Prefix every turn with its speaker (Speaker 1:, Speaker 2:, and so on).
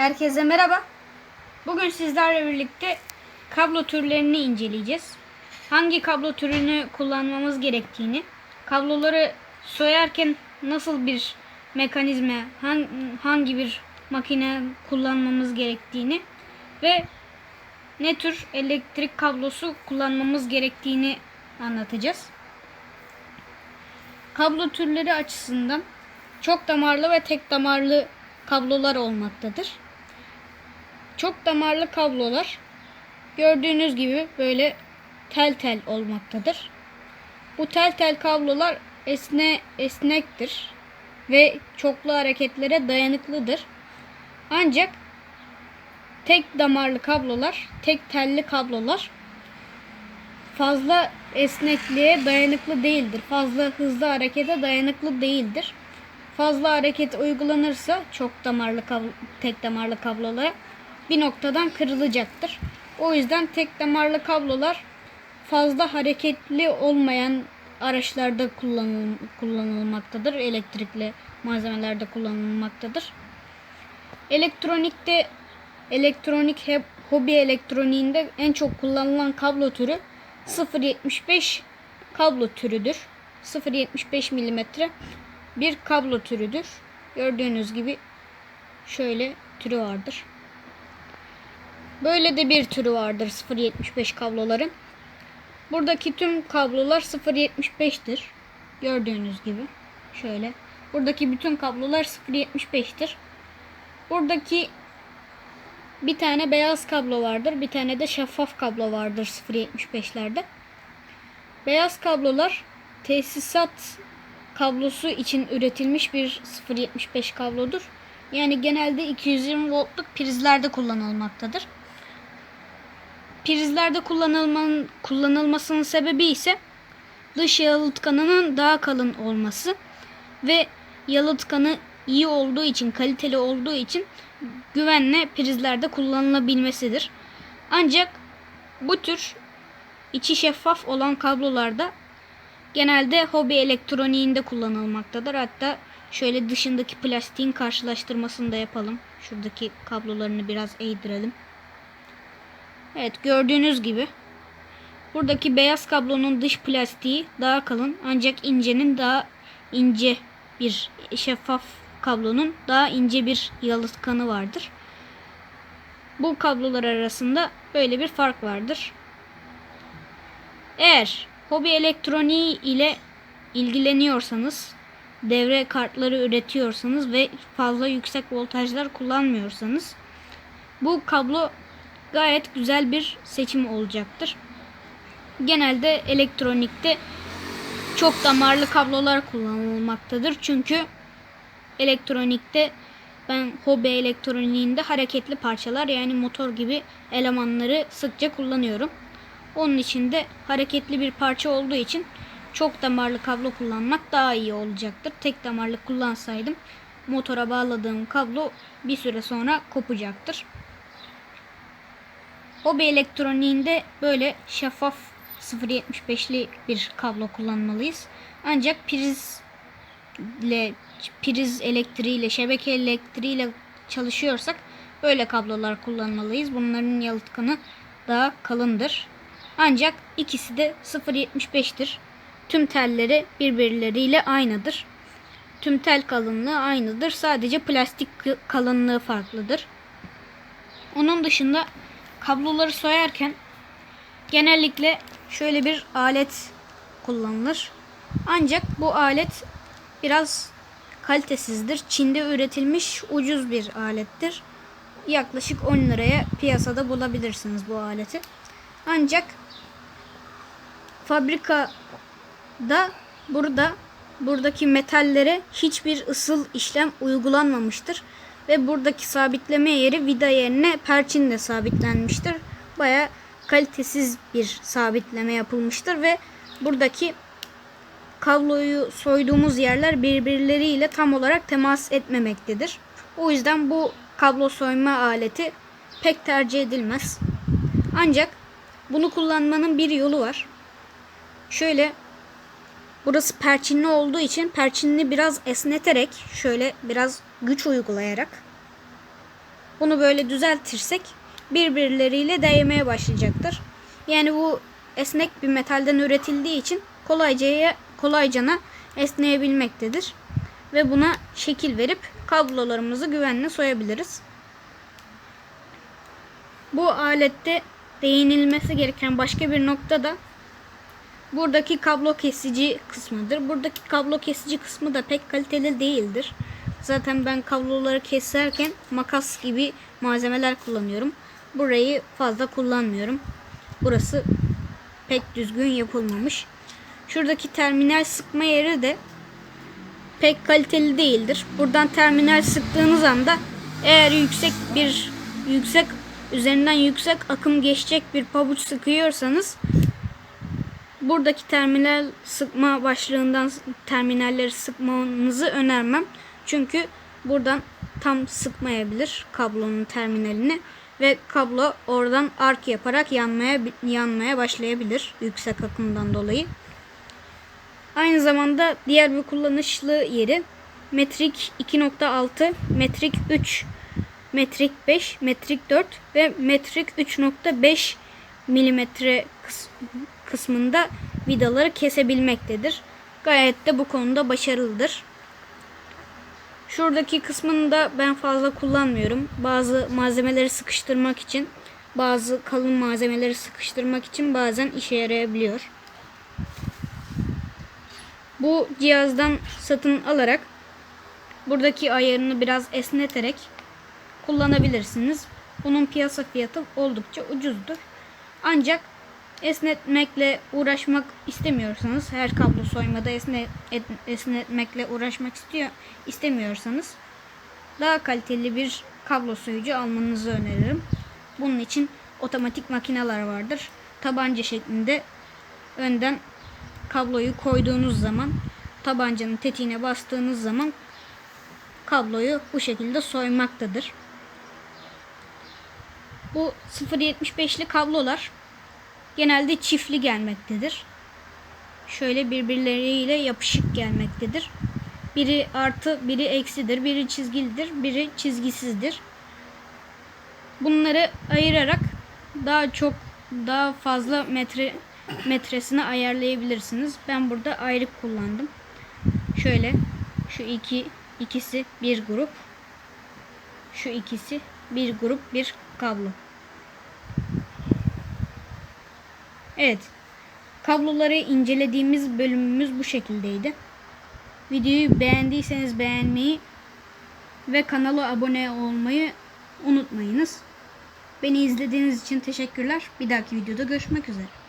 Speaker 1: Herkese merhaba. Bugün sizlerle birlikte kablo türlerini inceleyeceğiz. Hangi kablo türünü kullanmamız gerektiğini, kabloları soyarken nasıl bir mekanizma, han- hangi bir makine kullanmamız gerektiğini ve ne tür elektrik kablosu kullanmamız gerektiğini anlatacağız. Kablo türleri açısından çok damarlı ve tek damarlı kablolar olmaktadır. Çok damarlı kablolar gördüğünüz gibi böyle tel tel olmaktadır. Bu tel tel kablolar esne esnektir ve çoklu hareketlere dayanıklıdır. Ancak tek damarlı kablolar, tek telli kablolar fazla esnekliğe dayanıklı değildir. Fazla hızlı harekete dayanıklı değildir. Fazla hareket uygulanırsa çok damarlı kablo, tek damarlı kablolara bir noktadan kırılacaktır. O yüzden tek damarlı kablolar fazla hareketli olmayan araçlarda kullanıl, kullanılmaktadır. Elektrikli malzemelerde kullanılmaktadır. Elektronikte elektronik hep hobi elektroniğinde en çok kullanılan kablo türü 0.75 kablo türüdür. 0.75 milimetre bir kablo türüdür. Gördüğünüz gibi şöyle türü vardır. Böyle de bir türü vardır 0.75 kabloların. Buradaki tüm kablolar 0.75'tir. Gördüğünüz gibi şöyle. Buradaki bütün kablolar 0.75'tir. Buradaki bir tane beyaz kablo vardır. Bir tane de şeffaf kablo vardır 0.75'lerde. Beyaz kablolar tesisat kablosu için üretilmiş bir 0.75 kablodur. Yani genelde 220 voltluk prizlerde kullanılmaktadır. Prizlerde kullanılmanın, kullanılmasının sebebi ise dış yalıtkanının daha kalın olması ve yalıtkanı iyi olduğu için, kaliteli olduğu için güvenle prizlerde kullanılabilmesidir. Ancak bu tür içi şeffaf olan kablolarda genelde hobi elektroniğinde kullanılmaktadır. Hatta şöyle dışındaki plastiğin karşılaştırmasını da yapalım. Şuradaki kablolarını biraz eğdirelim. Evet gördüğünüz gibi buradaki beyaz kablonun dış plastiği daha kalın ancak incenin daha ince bir şeffaf kablonun daha ince bir yalıtkanı vardır. Bu kablolar arasında böyle bir fark vardır. Eğer hobi elektroniği ile ilgileniyorsanız, devre kartları üretiyorsanız ve fazla yüksek voltajlar kullanmıyorsanız bu kablo gayet güzel bir seçim olacaktır. Genelde elektronikte çok damarlı kablolar kullanılmaktadır. Çünkü elektronikte ben hobi elektroniğinde hareketli parçalar yani motor gibi elemanları sıkça kullanıyorum. Onun için de hareketli bir parça olduğu için çok damarlı kablo kullanmak daha iyi olacaktır. Tek damarlı kullansaydım motora bağladığım kablo bir süre sonra kopacaktır. Hobi elektroniğinde böyle şeffaf 0.75'li bir kablo kullanmalıyız. Ancak priz ile priz elektriğiyle, şebeke elektriğiyle çalışıyorsak böyle kablolar kullanmalıyız. Bunların yalıtkanı daha kalındır. Ancak ikisi de 0.75'tir. Tüm telleri birbirleriyle aynıdır. Tüm tel kalınlığı aynıdır. Sadece plastik kalınlığı farklıdır. Onun dışında kabloları soyarken genellikle şöyle bir alet kullanılır. Ancak bu alet biraz kalitesizdir. Çin'de üretilmiş ucuz bir alettir. Yaklaşık 10 liraya piyasada bulabilirsiniz bu aleti. Ancak fabrikada burada buradaki metallere hiçbir ısıl işlem uygulanmamıştır ve buradaki sabitleme yeri vida yerine perçinle sabitlenmiştir. Baya kalitesiz bir sabitleme yapılmıştır ve buradaki kabloyu soyduğumuz yerler birbirleriyle tam olarak temas etmemektedir. O yüzden bu kablo soyma aleti pek tercih edilmez. Ancak bunu kullanmanın bir yolu var. Şöyle burası perçinli olduğu için perçinli biraz esneterek şöyle biraz güç uygulayarak bunu böyle düzeltirsek birbirleriyle değmeye başlayacaktır. Yani bu esnek bir metalden üretildiği için kolayca kolaycana esneyebilmektedir. Ve buna şekil verip kablolarımızı güvenle soyabiliriz. Bu alette değinilmesi gereken başka bir nokta da buradaki kablo kesici kısmıdır. Buradaki kablo kesici kısmı da pek kaliteli değildir. Zaten ben kabloları keserken makas gibi malzemeler kullanıyorum. Burayı fazla kullanmıyorum. Burası pek düzgün yapılmamış. Şuradaki terminal sıkma yeri de pek kaliteli değildir. Buradan terminal sıktığınız anda eğer yüksek bir yüksek üzerinden yüksek akım geçecek bir pabuç sıkıyorsanız buradaki terminal sıkma başlığından terminalleri sıkmanızı önermem. Çünkü buradan tam sıkmayabilir kablonun terminalini ve kablo oradan ark yaparak yanmaya yanmaya başlayabilir yüksek akımdan dolayı. Aynı zamanda diğer bir kullanışlı yeri metrik 2.6, metrik 3, metrik 5, metrik 4 ve metrik 3.5 milimetre kıs- kısmında vidaları kesebilmektedir. Gayet de bu konuda başarılıdır. Şuradaki kısmını da ben fazla kullanmıyorum. Bazı malzemeleri sıkıştırmak için, bazı kalın malzemeleri sıkıştırmak için bazen işe yarayabiliyor. Bu cihazdan satın alarak buradaki ayarını biraz esneterek kullanabilirsiniz. Bunun piyasa fiyatı oldukça ucuzdur. Ancak esnetmekle uğraşmak istemiyorsanız, her kablo soymada esne, et- esnetmekle uğraşmak istiyor istemiyorsanız daha kaliteli bir kablo soyucu almanızı öneririm. Bunun için otomatik makineler vardır. Tabanca şeklinde önden kabloyu koyduğunuz zaman tabancanın tetiğine bastığınız zaman kabloyu bu şekilde soymaktadır. Bu 0.75'li kablolar genelde çiftli gelmektedir. Şöyle birbirleriyle yapışık gelmektedir. Biri artı, biri eksidir, biri çizgilidir, biri çizgisizdir. Bunları ayırarak daha çok daha fazla metre metresini ayarlayabilirsiniz. Ben burada ayrık kullandım. Şöyle şu iki ikisi bir grup. Şu ikisi bir grup bir kablo. Evet. Kabloları incelediğimiz bölümümüz bu şekildeydi. Videoyu beğendiyseniz beğenmeyi ve kanala abone olmayı unutmayınız. Beni izlediğiniz için teşekkürler. Bir dahaki videoda görüşmek üzere.